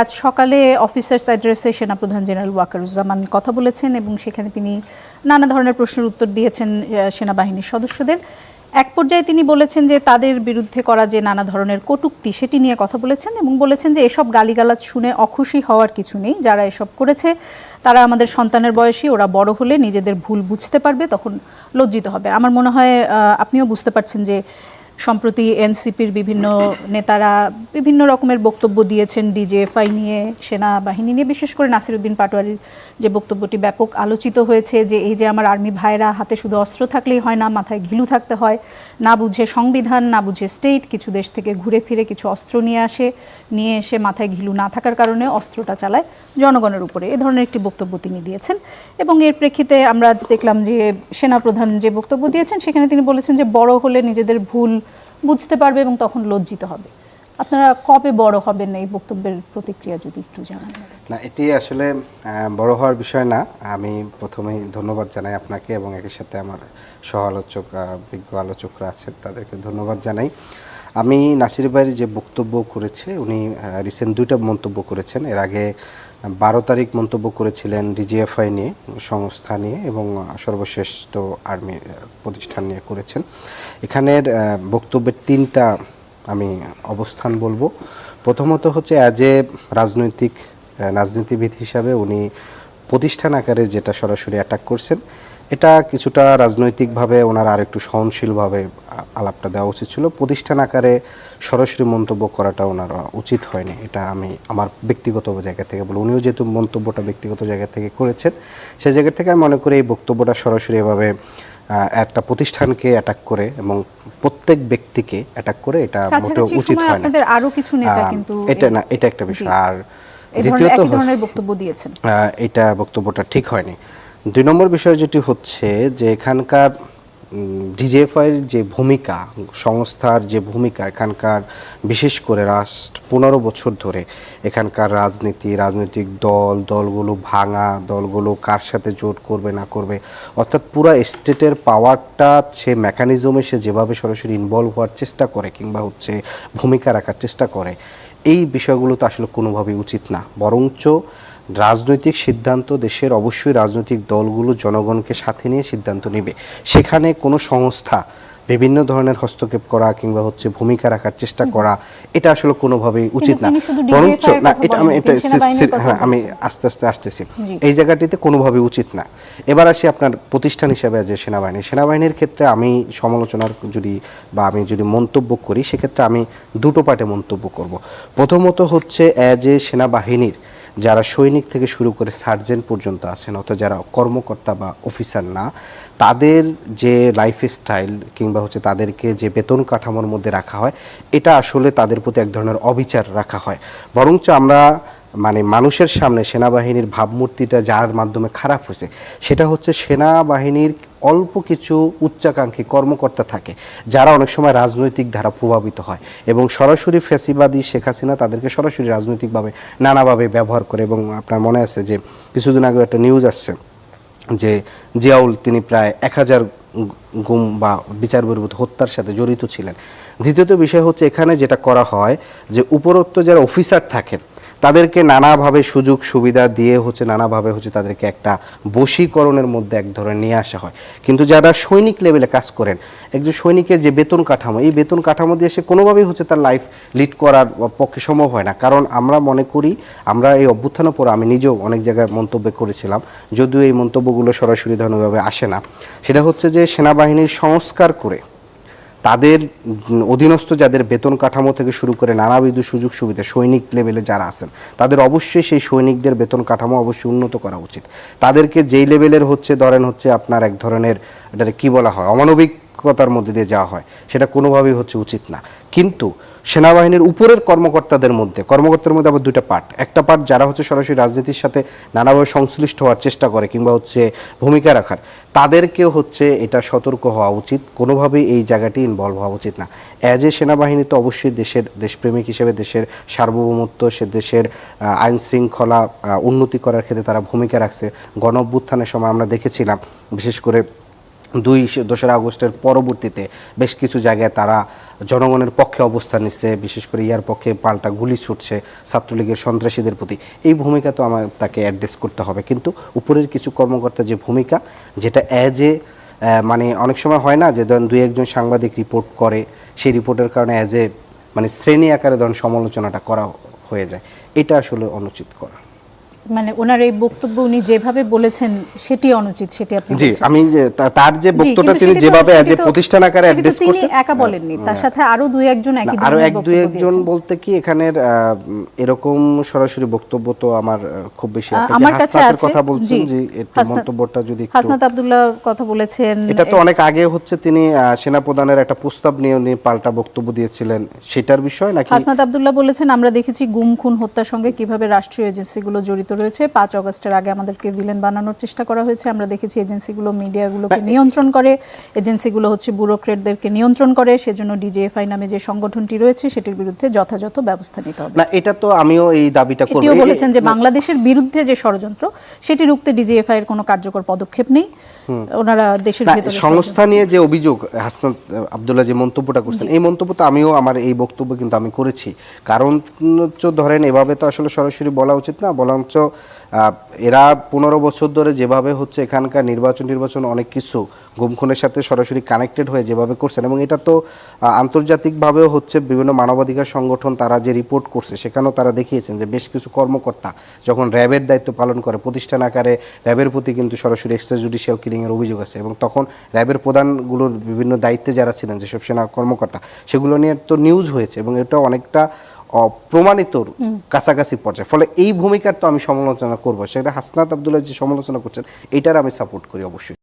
আজ সকালে অফিসার্স অ্যাড্রেসে সেনাপ্রধান জেনারেল ওয়াকারুজ্জামান কথা বলেছেন এবং সেখানে তিনি নানা ধরনের প্রশ্নের উত্তর দিয়েছেন সেনাবাহিনীর সদস্যদের। এক পর্যায়ে তিনি বলেছেন যে তাদের বিরুদ্ধে করা যে নানা ধরনের কটূক্তি সেটি নিয়ে কথা বলেছেন এবং বলেছেন যে এসব গালিগালাজ শুনে অখুশি হওয়ার কিছু নেই। যারা এসব করেছে, তারা আমাদের সন্তানের বয়সী, ওরা বড় হলে নিজেদের ভুল বুঝতে পারবে, তখন লজ্জিত হবে। আমার মনে হয় আপনিও বুঝতে পারছেন যে সম্প্রতি এনসিপির বিভিন্ন নেতারা বিভিন্ন রকমের বক্তব্য দিয়েছেন ডিজিএফআই নিয়ে, সেনাবাহিনী নিয়ে, বিশেষ করে নাসিরুদ্দিন পাটোয়ারির যে বক্তব্যটি ব্যাপক আলোচিত হয়েছে যে এই যে আমার আর্মি ভাইরা হাতে শুধু অস্ত্র থাকলেই হয় না, মাথায় ঘিলু থাকতে হয়, না বুঝে সংবিধান, না বুঝে স্টেট কিছু দেশ থেকে ঘুরে ফিরে কিছু অস্ত্র নিয়ে আসে, নিয়ে এসে মাথায় ঘিলু না থাকার কারণে অস্ত্রটা চালায় জনগণের উপরে। এ ধরনের একটি বক্তব্য তিনি দিয়েছেন। এবং এর প্রেক্ষিতে আমরা দেখলাম যে সেনাপ্রধান যে বক্তব্য দিয়েছেন, সেখানে তিনি বলেছেন যে বড় হলে নিজেদের ভুল বুঝতে পারবে এবং তখন লজ্জিত হবে। আপনারা কবে বড় হবেন এই বক্তব্যের প্রতিক্রিয়া যদি একটু জানান? না, এটি আসলে বড় হওয়ার বিষয় না। আমি প্রথমেই ধন্যবাদ জানাই আপনাকে এবং একই সাথে আমার সহ আলোচক বিজ্ঞ আলোচকরা আছেন, তাদেরকে ধন্যবাদ জানাই। আমি নাসির ভাইয়ের যে বক্তব্য করেছে, উনি রিসেন্ট দুইটা মন্তব্য করেছেন। এর আগে বারো তারিখ মন্তব্য করেছিলেন ডিজিএফআই নিয়ে, সংস্থা নিয়ে এবং সর্বশ্রেষ্ঠ আর্মি প্রতিষ্ঠান নিয়ে করেছেন। এখানের বক্তব্যের তিনটা আমি অবস্থান বলব। প্রথমত হচ্ছে অ্যাজ এ রাজনৈতিক রাজনীতিবিদ হিসাবে উনি প্রতিষ্ঠান আকারে যেটা সরাসরি অ্যাটাক করছেন, এটা কিছুটা রাজনৈতিকভাবে ওনার আর একটু সহনশীলভাবে আলাপটা দেওয়া উচিত ছিল। প্রতিষ্ঠান আকারে সরাসরি মন্তব্য করাটা ওনার উচিত হয়নি, এটা আমি আমার ব্যক্তিগত জায়গা থেকে বলি উনিও যেহেতু মন্তব্যটা ব্যক্তিগত জায়গা থেকে করেছেন সেই জায়গা থেকে আমি মনে করি এই বক্তব্যটা সরাসরি এভাবে একটা প্রতিষ্ঠানকে অ্যাটাক করে এবং প্রত্যেক ব্যক্তিকে অ্যাটাক করে এটা মোটেও উচিত হয় না। আপনাদের আরও কিছু নেতা কিন্তু এটা না এটা একটা বিষয়। আর দ্বিতীয়ত এই ধরনের বক্তব্য দিয়েছেন। এটা বক্তব্যটা ঠিক হয়নি। দুই নম্বর বিষয় যেটি হচ্ছে যে এখানকার ডিজেফআইয়ের যে ভূমিকা, সংস্থার যে ভূমিকা এখানকার, বিশেষ করে রাষ্ট্র, পনেরো বছর ধরে এখানকার রাজনীতি, রাজনৈতিক দল, দলগুলো ভাঙা, দলগুলো কার সাথে জোট করবে, না করবে, অর্থাৎ পুরো স্টেটের পাওয়ারটা, সে মেকানিজমে সে যেভাবে সরাসরি ইনভলভ হওয়ার চেষ্টা করে কিংবা হচ্ছে ভূমিকা রাখার চেষ্টা করে, এই বিষয়গুলো তো আসলে কোনোভাবেই উচিত না। বরঞ্চ রাজনৈতিক সিদ্ধান্ত দেশের অবশ্যই রাজনৈতিক দলগুলো জনগণকে সাথে নিয়ে সিদ্ধান্ত নেবে। সেখানে কোনো সংস্থা বিভিন্ন ধরনের হস্তক্ষেপ করা কিংবা হচ্ছে ভূমিকা রাখার চেষ্টা করা এটা আসলে কোনোভাবেই উচিত না। বরঞ্চ না এটা আমি এটা হ্যাঁ আমি আস্তে আস্তে আসতেছি। এই জায়গাটিতে কোনোভাবে উচিত না। এবার আসি আপনার প্রতিষ্ঠান হিসেবে যে সেনাবাহিনী। সেনাবাহিনীর ক্ষেত্রে আমি সমালোচনার যদি বা আমি যদি মন্তব্য করি সেক্ষেত্রে আমি দুটো পার্টে মন্তব্য করব। প্রথমত হচ্ছে অ্যাজ এ সেনাবাহিনীর যারা সৈনিক থেকে শুরু করে সার্জেন্ট পর্যন্ত আছেন, অর্থাৎ যারা কর্মকর্তা বা অফিসার না, তাদের যে লাইফ স্টাইল কিংবা হচ্ছে তাদেরকে যে বেতন কাঠামোর মধ্যে রাখা হয়, এটা আসলে তাদের প্রতি এক ধরনের অবিচার রাখা হয়। বরঞ্চ আমরা মানে মানুষের সামনে সেনাবাহিনীর ভাবমূর্তিটা যার মাধ্যমে খারাপ হয়েছে, সেটা হচ্ছে সেনাবাহিনীর অল্প কিছু উচ্চাকাঙ্ক্ষী কর্মকর্তা থাকে, যারা অনেক সময় রাজনৈতিক ধারা প্রভাবিত হয় এবং সরাসরি ফ্যাসিবাদী শেখ হাসিনা তাদেরকে সরাসরি রাজনৈতিকভাবে, নানাভাবে ব্যবহার করে এবং আপনার মনে আছে যে কিছুদিন আগে একটা নিউজ আসছে যে জিয়াউল তিনি প্রায় এক হাজার গুম বা বিচার বহির্ভূত হত্যার সাথে জড়িত ছিলেন। দ্বিতীয়ত বিষয় হচ্ছে এখানে যেটা করা হয় যে উপরোক্ত যারা অফিসার থাকেন তাদেরকে নানাভাবে সুযোগ সুবিধা দিয়ে হচ্ছে নানাভাবে হচ্ছে তাদেরকে একটা বশীকরণের মধ্যে এক ধরনের নিয়ে আসা হয়। কিন্তু যারা সৈনিক লেভেলে কাজ করেন, একজন সৈনিকের যে বেতন কাঠামো, এই বেতন কাঠামো দিয়ে সে কোনোভাবেই হচ্ছে তার লাইফ লিড করার পক্ষে সম্ভব হয় না। কারণ আমরা মনে করি, আমরা এই অভ্যুত্থানের পর আমি নিজেও অনেক জায়গায় মন্তব্য করেছিলাম, যদিও এই মন্তব্যগুলো সরাসরি ধরনেরভাবে আসে না। সেটা হচ্ছে যে সেনাবাহিনীর সংস্কার করে তাদের অধীনস্থ যাদের বেতন কাঠামো থেকে শুরু করে নানাবিধ সুযোগ সুবিধা, সৈনিক লেভেলে যারা আছেন, তাদের অবশ্যই সেই সৈনিকদের বেতন কাঠামো অবশ্যই উন্নত করা উচিত। তাদেরকে যেই লেভেলের হচ্ছে, ধরেন হচ্ছে আপনার এক ধরনের এটা কী বলা হয় অমানবিকতার মধ্যে দিয়ে যাওয়া হয়। সেটা কোনোভাবেই হচ্ছে উচিত না। কিন্তু সেনাবাহিনীর উপরের কর্মকর্তাদের মধ্যে কর্মকর্তাদের মধ্যে আবার দুইটা পার্ট একটা পার্ট যারা হচ্ছে সরাসরি রাজনীতির সাথে নানাভাবে সংশ্লিষ্ট হওয়ার চেষ্টা করে কিংবা হচ্ছে ভূমিকা রাখার, তাদেরকেও হচ্ছে এটা সতর্ক হওয়া উচিত। কোনোভাবেই এই জায়গাটি ইনভলভ হওয়া উচিত না। অ্যাজ এ সেনাবাহিনী তো অবশ্যই দেশের, দেশপ্রেমিক হিসেবে, দেশের সার্বভৌমত্ব, সে দেশের আইন শৃঙ্খলা উন্নতি করার ক্ষেত্রে তারা ভূমিকা রাখছে। গণ অভ্যুত্থানের সময় আমরা দেখেছিলাম, বিশেষ করে দুই দোসরা আগস্টের পরবর্তীতে বেশ কিছু জায়গায় তারা জনগণের পক্ষে অবস্থান নিচ্ছে, বিশেষ করে ইয়ার পক্ষে পাল্টা গুলি ছুটছে ছাত্রলীগের সন্ত্রাসীদের প্রতি। এই ভূমিকা তো আমার, তাকে অ্যাড্রেস করতে হবে। কিন্তু উপরের কিছু কর্মকর্তা যে ভূমিকা, যেটা অ্যাজ এ মানে অনেক সময় হয় না যে ধরেন দুই একজন সাংবাদিক রিপোর্ট করে, সেই রিপোর্টের কারণে অ্যাজ এ মানে শ্রেণি আকারে ধরেন সমালোচনাটা করা হয়ে যায়। এটা আসলে অনুচিত করা। মানে ওনার এই বক্তব্য উনি যেভাবে বলেছেন সেটি অনুচিত সেটি আপনি জি আমি তার যে বক্তব্যটা তিনি যেভাবে প্রতিষ্ঠান আকারে অ্যাড্রেস করছেন একা বলেননি। তার সাথে আরও দুই একজন একই আরও এক দুই একজন বলতে কি এখানের এরকম সরাসরি বক্তব্য তো আমার খুব বেশি আমার কাছে আছে। কথা বলছেন যে একটু মন্তব্যটা যদি হাসনাত আব্দুল্লাহ কথা বলেছেন। এটা তো অনেক আগে হচ্ছে তিনি আহ, সেনাপ্রধানের একটা প্রস্তাব নিয়ে উনি পাল্টা বক্তব্য দিয়েছিলেন। সেটার বিষয় নাকি হাসনাত আব্দুল্লাহ বলেছেন আমরা দেখেছি গুম খুন হত্যার সঙ্গে কীভাবে রাষ্ট্রীয় এজেন্সিগুলো জড়িত রয়েছে। পাঁচ অগস্টের আগে আমাদেরকে ভিলেন বানানোর চেষ্টা করা হয়েছে। আমরা দেখেছি এজেন্সিগুলো মিডিয়াগুলোকে নিয়ন্ত্রণ করে। এজেন্সিগুলো হচ্ছে ব্যুরোক্রেটদেরকে নিয়ন্ত্রণ করে। সেজন্য ডিজিএফআই নামে যে সংগঠনটি রয়েছে সেটির বিরুদ্ধে যথাযথ ব্যবস্থা নিতে হবে। না এটা তো আমিও এই দাবিটা করব। এটিও বলেছেন যে বাংলাদেশের বিরুদ্ধে যে ষড়যন্ত্র সেটি রুখতে ডিজিএফআই এর কোনো কার্যকর পদক্ষেপ নেই। ওনারা দেশের ভেতরে সংস্থা নিয়ে যে অভিযোগ হাসনাত আবদুল্লাহ যে মন্তব্যটা করছেন এই মন্তব্য তো আমিও আমার এই বক্তব্য কিন্তু আমি করেছি। কারণ ধরেন এভাবে তো আসলে সরাসরি বলা উচিত না বরঞ্চ আহ, এরা পনেরো বছর ধরে যেভাবে হচ্ছে এখানকার নির্বাচন নির্বাচন অনেক কিছু গুমখুনের সাথে সরাসরি কানেক্টেড হয়ে যেভাবে করছেন এবং এটা তো আন্তর্জাতিকভাবেও হচ্ছে বিভিন্ন মানবাধিকার সংগঠন তারা যে রিপোর্ট করছে সেখানেও তারা দেখিয়েছেন যে বেশ কিছু কর্মকর্তা যখন র্যাবের দায়িত্ব পালন করে, প্রতিষ্ঠান আকারে র্যাবের প্রতি কিন্তু সরাসরি এক্সট্রা জুডিশিয়াল কিলিংয়ের অভিযোগ আছে এবং তখন র্যাবের প্রধানগুলোর বিভিন্ন দায়িত্বে যারা ছিলেন যেসব সেনা কর্মকর্তা, সেগুলো নিয়ে তো নিউজ হয়েছে এবং এটা অনেকটা প্রমাণিত কাছাকাছি পর্যায়ে। ফলে এই ভূমিকার তো আমি সমালোচনা করব। সেটা হাসনাত আবদুল্লাহ যে সমালোচনা করছেন এটার আমি সাপোর্ট করি অবশ্যই।